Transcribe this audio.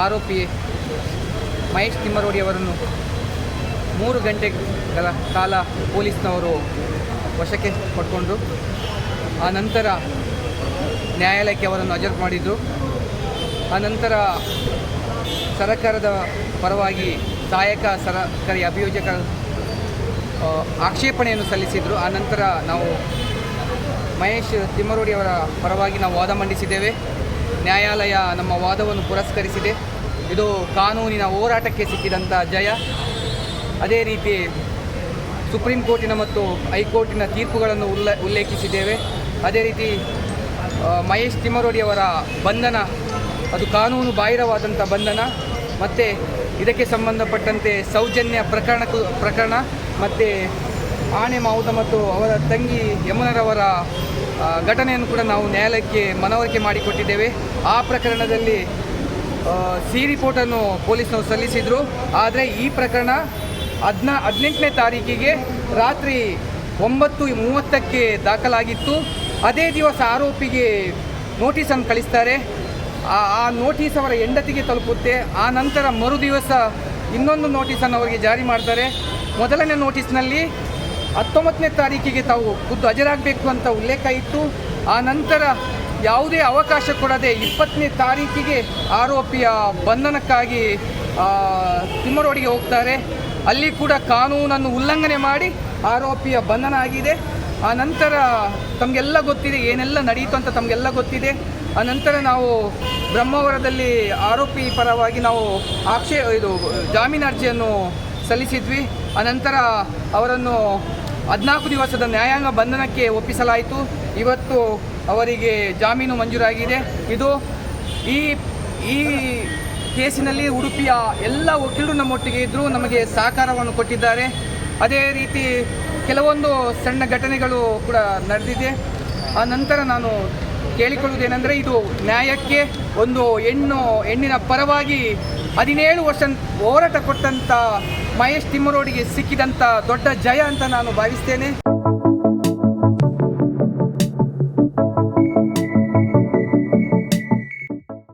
ಆರೋಪಿ ಮಹೇಶ್ ತಿಮ್ಮರೋಡಿ ಅವರನ್ನು ಮೂರು ಗಂಟೆಗಳ ಕಾಲ ಪೊಲೀಸ್ನವರು ವಶಕ್ಕೆ ಪಡ್ಕೊಂಡ್ರು. ಆ ನಂತರ ನ್ಯಾಯಾಲಯಕ್ಕೆ ಅವರನ್ನು ಅಜರ್ ಮಾಡಿದರು. ಆ ನಂತರ ಸರಕಾರದ ಪರವಾಗಿ ಸಹಾಯಕ ಸರಕಾರಿ ಅಭಿಯೋಜಕ ಆಕ್ಷೇಪಣೆಯನ್ನು ಸಲ್ಲಿಸಿದರು. ಆ ನಂತರ ನಾವು ಮಹೇಶ್ ತಿಮ್ಮರೋಡಿ ಅವರ ಪರವಾಗಿ ನಾವು ವಾದ ಮಂಡಿಸಿದ್ದೇವೆ. ನ್ಯಾಯಾಲಯ ನಮ್ಮ ವಾದವನ್ನು ಪುರಸ್ಕರಿಸಿದೆ. ಇದು ಕಾನೂನಿನ ಹೋರಾಟಕ್ಕೆ ಸಿಕ್ಕಿದಂಥ ಜಯ. ಅದೇ ರೀತಿ ಸುಪ್ರೀಂ ಕೋರ್ಟಿನ ಮತ್ತು ಹೈಕೋರ್ಟಿನ ತೀರ್ಪುಗಳನ್ನು ಉಲ್ಲ, ಉಲ್ಲೇಖಿಸಿದ್ದೇವೆ. ಅದೇ ರೀತಿ ಮಹೇಶ್ ತಿಮ್ಮರೋಡಿ ಅವರ ಬಂಧನ, ಅದು ಕಾನೂನು ಬಾಹಿರವಾದಂಥ ಬಂಧನ, ಮತ್ತು ಇದಕ್ಕೆ ಸಂಬಂಧಪಟ್ಟಂತೆ ಸೌಜನ್ಯ ಪ್ರಕರಣ ಪ್ರಕರಣ, ಮತ್ತು ಆನೆ ಮಾವುತ ಮತ್ತು ಅವರ ತಂಗಿ ಯಮುನರವರ ಘಟನೆಯನ್ನು ಕೂಡ ನಾವು ನ್ಯಾಯಾಲಯಕ್ಕೆ ಮನವರಿಕೆ ಮಾಡಿಕೊಟ್ಟಿದ್ದೇವೆ. ಆ ಪ್ರಕರಣದಲ್ಲಿ ಸಿ ರಿಪೋರ್ಟನ್ನು ಪೊಲೀಸ್ನವರು ಸಲ್ಲಿಸಿದರು. ಆದರೆ ಈ ಪ್ರಕರಣ ಹದಿನ ಹದಿನೆಂಟನೇ ತಾರೀಕಿಗೆ ರಾತ್ರಿ ಒಂಬತ್ತು ಮೂವತ್ತಕ್ಕೆ ದಾಖಲಾಗಿತ್ತು. ಅದೇ ದಿವಸ ಆರೋಪಿಗೆ ನೋಟಿಸನ್ನು ಕಳಿಸ್ತಾರೆ. ಆ ನೋಟಿಸ್ ಅವರ ಹೆಂಡತಿಗೆ ತಲುಪುತ್ತೆ. ಆ ನಂತರ ಮರು ದಿವಸ ಇನ್ನೊಂದು ನೋಟಿಸನ್ನು ಅವರಿಗೆ ಜಾರಿ ಮಾಡ್ತಾರೆ. ಮೊದಲನೇ ನೋಟಿಸ್ನಲ್ಲಿ ಹತ್ತೊಂಬತ್ತನೇ ತಾರೀಕಿಗೆ ತಾವು ಖುದ್ದು ಹಾಜರಾಗಬೇಕು ಅಂತ ಉಲ್ಲೇಖ ಇತ್ತು ಆ ನಂತರ ಯಾವುದೇ ಅವಕಾಶ ಕೊಡದೆ ಇಪ್ಪತ್ತನೇ ತಾರೀಕಿಗೆ ಆರೋಪಿಯ ಬಂಧನಕ್ಕಾಗಿ ತಿಮ್ಮರೋಡಿಗೆ ಹೋಗ್ತಾರೆ. ಅಲ್ಲಿ ಕೂಡ ಕಾನೂನನ್ನು ಉಲ್ಲಂಘನೆ ಮಾಡಿ ಆರೋಪಿಯ ಬಂಧನ ಆಗಿದೆ. ಆ ನಂತರ ತಮಗೆಲ್ಲ ಗೊತ್ತಿದೆ, ಏನೆಲ್ಲ ನಡೆಯಿತು ಅಂತ ತಮಗೆಲ್ಲ ಗೊತ್ತಿದೆ. ಆ ನಂತರ ನಾವು ಬ್ರಹ್ಮವರದಲ್ಲಿ ಆರೋಪಿ ಪರವಾಗಿ ನಾವು ಆಕ್ಷೇ, ಇದು ಜಾಮೀನು ಅರ್ಜಿಯನ್ನು ಸಲ್ಲಿಸಿದ್ವಿ ಅನಂತರ ಅವರನ್ನು ಹದಿನಾಲ್ಕು ದಿವಸದ ನ್ಯಾಯಾಂಗ ಬಂಧನಕ್ಕೆ ಒಪ್ಪಿಸಲಾಯಿತು. ಇವತ್ತು ಅವರಿಗೆ ಜಾಮೀನು ಮಂಜೂರಾಗಿದೆ. ಇದು ಈ ಈ ಕೇಸಿನಲ್ಲಿ ಉಡುಪಿಯ ಎಲ್ಲ ವಕೀಲರು ನಮ್ಮೊಟ್ಟಿಗೆ ಇದ್ದರು, ನಮಗೆ ಸಹಕಾರವನ್ನು ಕೊಟ್ಟಿದ್ದಾರೆ. ಅದೇ ರೀತಿ ಕೆಲವೊಂದು ಸಣ್ಣ ಘಟನೆಗಳು ಕೂಡ ನಡೆದಿದೆ. ಆ ನಂತರ ನಾನು ಕೇಳಿಕೊಳ್ಳುವುದೇನೆಂದರೆ, ಇದು ನ್ಯಾಯಕ್ಕೆ ಒಂದು ಹೆಣ್ಣು, ಹೆಣ್ಣಿನ ಪರವಾಗಿ ಹದಿನೇಳು ವರ್ಷ ಹೋರಾಟ ಕೊಟ್ಟಂಥ ಮಹೇಶ್ ತಿಮ್ಮರೋಡಿಗೆ ಸಿಕ್ಕಿದಂಥ ದೊಡ್ಡ ಜಯ ಅಂತ ನಾನು ಭಾವಿಸ್ತೇನೆ.